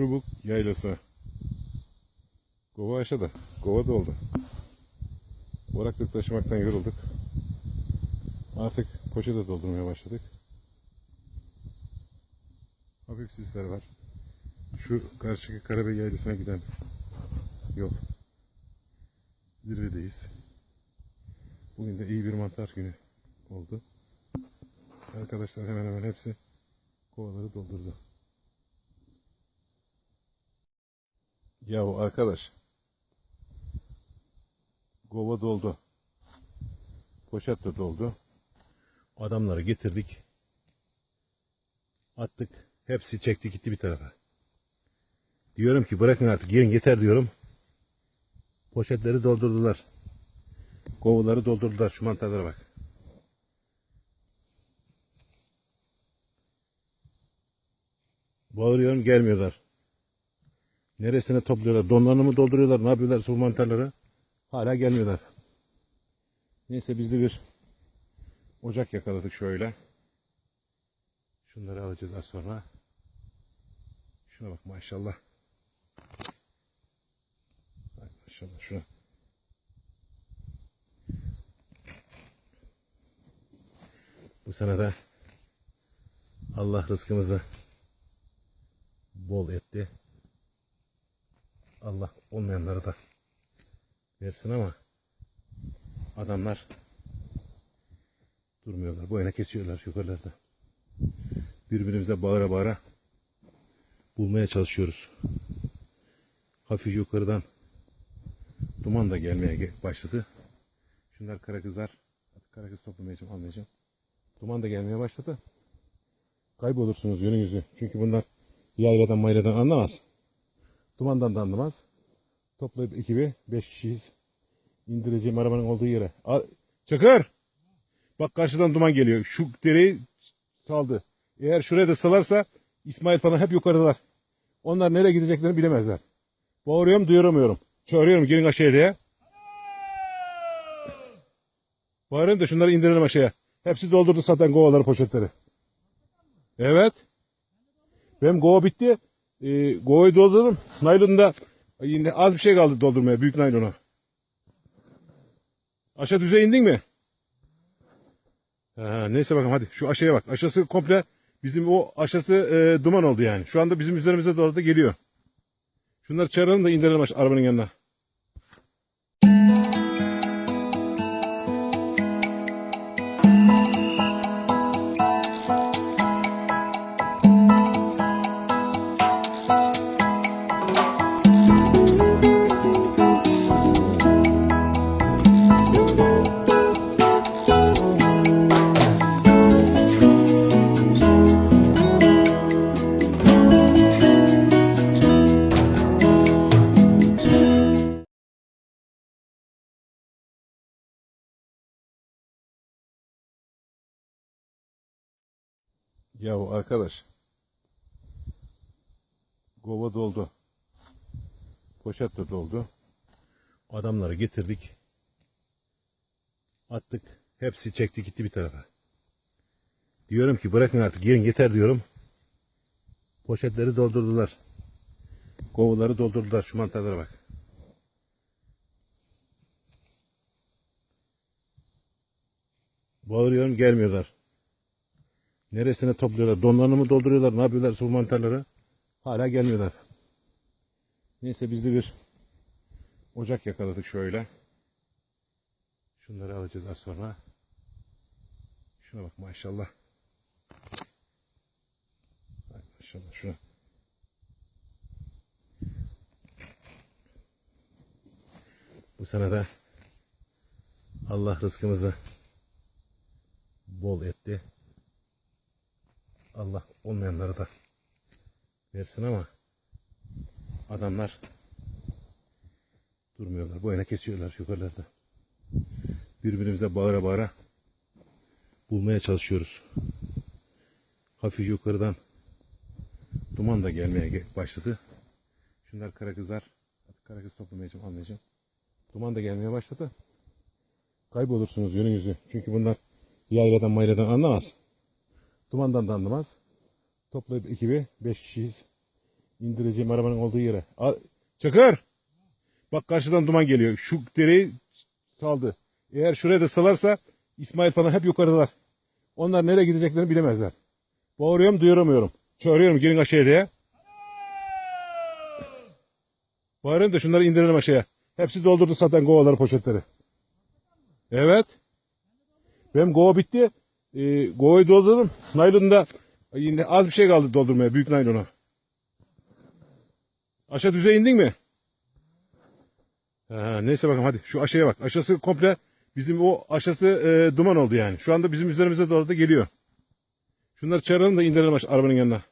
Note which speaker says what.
Speaker 1: Çubuk yaylası. Kova aşağıda. Kova doldu. Boraklık taşımaktan yorulduk. Artık poşete doldurmaya başladık. Hafif sisler var. Şu karşıki Karabey yaylasına giden yol. Zirvedeyiz. Bugün de iyi bir mantar günü oldu. Arkadaşlar hemen hemen hepsi kovaları doldurdu. Yahu arkadaş. Kova doldu. Poşet de doldu. Adamları getirdik. Attık. Hepsi çekti gitti bir tarafa. Diyorum ki bırakın artık gelin yeter diyorum. Poşetleri doldurdular. Kovaları doldurdular. Şu mantarlara bak. Bağırıyorum gelmiyorlar. Neresine topluyorlar? Donlarını dolduruyorlar? Ne yapıyorlar bu mantarları? Hala gelmiyorlar. Neyse biz de bir ocak yakaladık şöyle. Şunları alacağız az sonra. Şuna bak maşallah. Maşallah şuna. Bu sene de Allah rızkımızı bol etti. Allah olmayanları da versin ama adamlar durmuyorlar. Bu yana kesiyorlar yukarılarda. Birbirimize bağıra bağıra bulmaya çalışıyoruz. Hafif yukarıdan duman da gelmeye ge- başladı. Şunlar kara kızlar. Toplamayacağım, almayacağım. Duman da gelmeye başladı. Kaybolursunuz yönünüzü. Çünkü bunlar yayladan mayladan anlamaz. Dumandan da anlamaz. Toplayıp ekibi 5 kişiyiz. İndireceğim arabanın olduğu yere. Al, Çakır! Bak karşıdan duman geliyor. Şu dereyi saldı. Eğer şuraya da salarsa İsmail falan hep yukarıdalar. Onlar nereye gideceklerini bilemezler. Bağırıyorum duyuramıyorum. Çağırıyorum gelin aşağıya diye. Bağırıyorum da şunları indirelim aşağıya. Hepsi doldurdu zaten kovaları poşetleri. Evet. Benim kova bitti. Ee, kovayı doldurdum. Naylonda yine az bir şey kaldı doldurmaya. Büyük naylona. Aşağı düzeye indin mi? Ha, neyse bakalım hadi. Şu aşağıya bak. Aşağısı komple bizim o aşağısı e, duman oldu yani. Şu anda bizim üzerimize doğru da geliyor. Şunları çağıralım da indirelim arabanın yanına. Yahu arkadaş. Kova doldu. Poşet de doldu. Adamları getirdik. Attık. Hepsi çekti gitti bir tarafa. Diyorum ki bırakın artık gelin yeter diyorum. Poşetleri doldurdular. Kovaları doldurdular. Şu mantarlara bak. Bağırıyorum gelmiyorlar. Neresine topluyorlar? Donlarını mı dolduruyorlar? Ne yapıyorlar bu mantarları? Hala gelmiyorlar. Neyse biz de bir ocak yakaladık şöyle. Şunları alacağız az sonra. Şuna bak maşallah. Ay maşallah şuna. Bu sene de Allah rızkımızı bol etti. Allah olmayanları da versin ama adamlar durmuyorlar. Bu yana kesiyorlar yukarılarda. Birbirimize bağıra bağıra bulmaya çalışıyoruz. Hafif yukarıdan duman da gelmeye ge- başladı. Şunlar kara kızlar. Kara kız toplamayacağım, almayacağım. Duman da gelmeye başladı. Kaybolursunuz yönünüzü. Çünkü bunlar yayladan mayladan anlamaz. Dumandan da anlamaz. Toplayıp ekibi 5 kişiyiz. İndireceğim arabanın olduğu yere. Al, Çakır! Bak karşıdan duman geliyor. Şu dereyi saldı. Eğer şuraya da salarsa İsmail falan hep yukarıdalar. Onlar nereye gideceklerini bilemezler. Bağırıyorum duyuramıyorum. Çağırıyorum gelin aşağıya diye. Bağırıyorum da şunları indirelim aşağıya. Hepsi doldurdu zaten kovaları poşetleri. Evet. Benim kova bitti. Ee, kovayı doldurdum. Naylonda yine az bir şey kaldı doldurmaya. Büyük naylona. Aşağı düzeye indin mi? Ha, neyse bakalım hadi. Şu aşağıya bak. Aşağısı komple bizim o aşağısı e, duman oldu yani. Şu anda bizim üzerimize doğru da geliyor. Şunları çağıralım da indirelim arabanın yanına.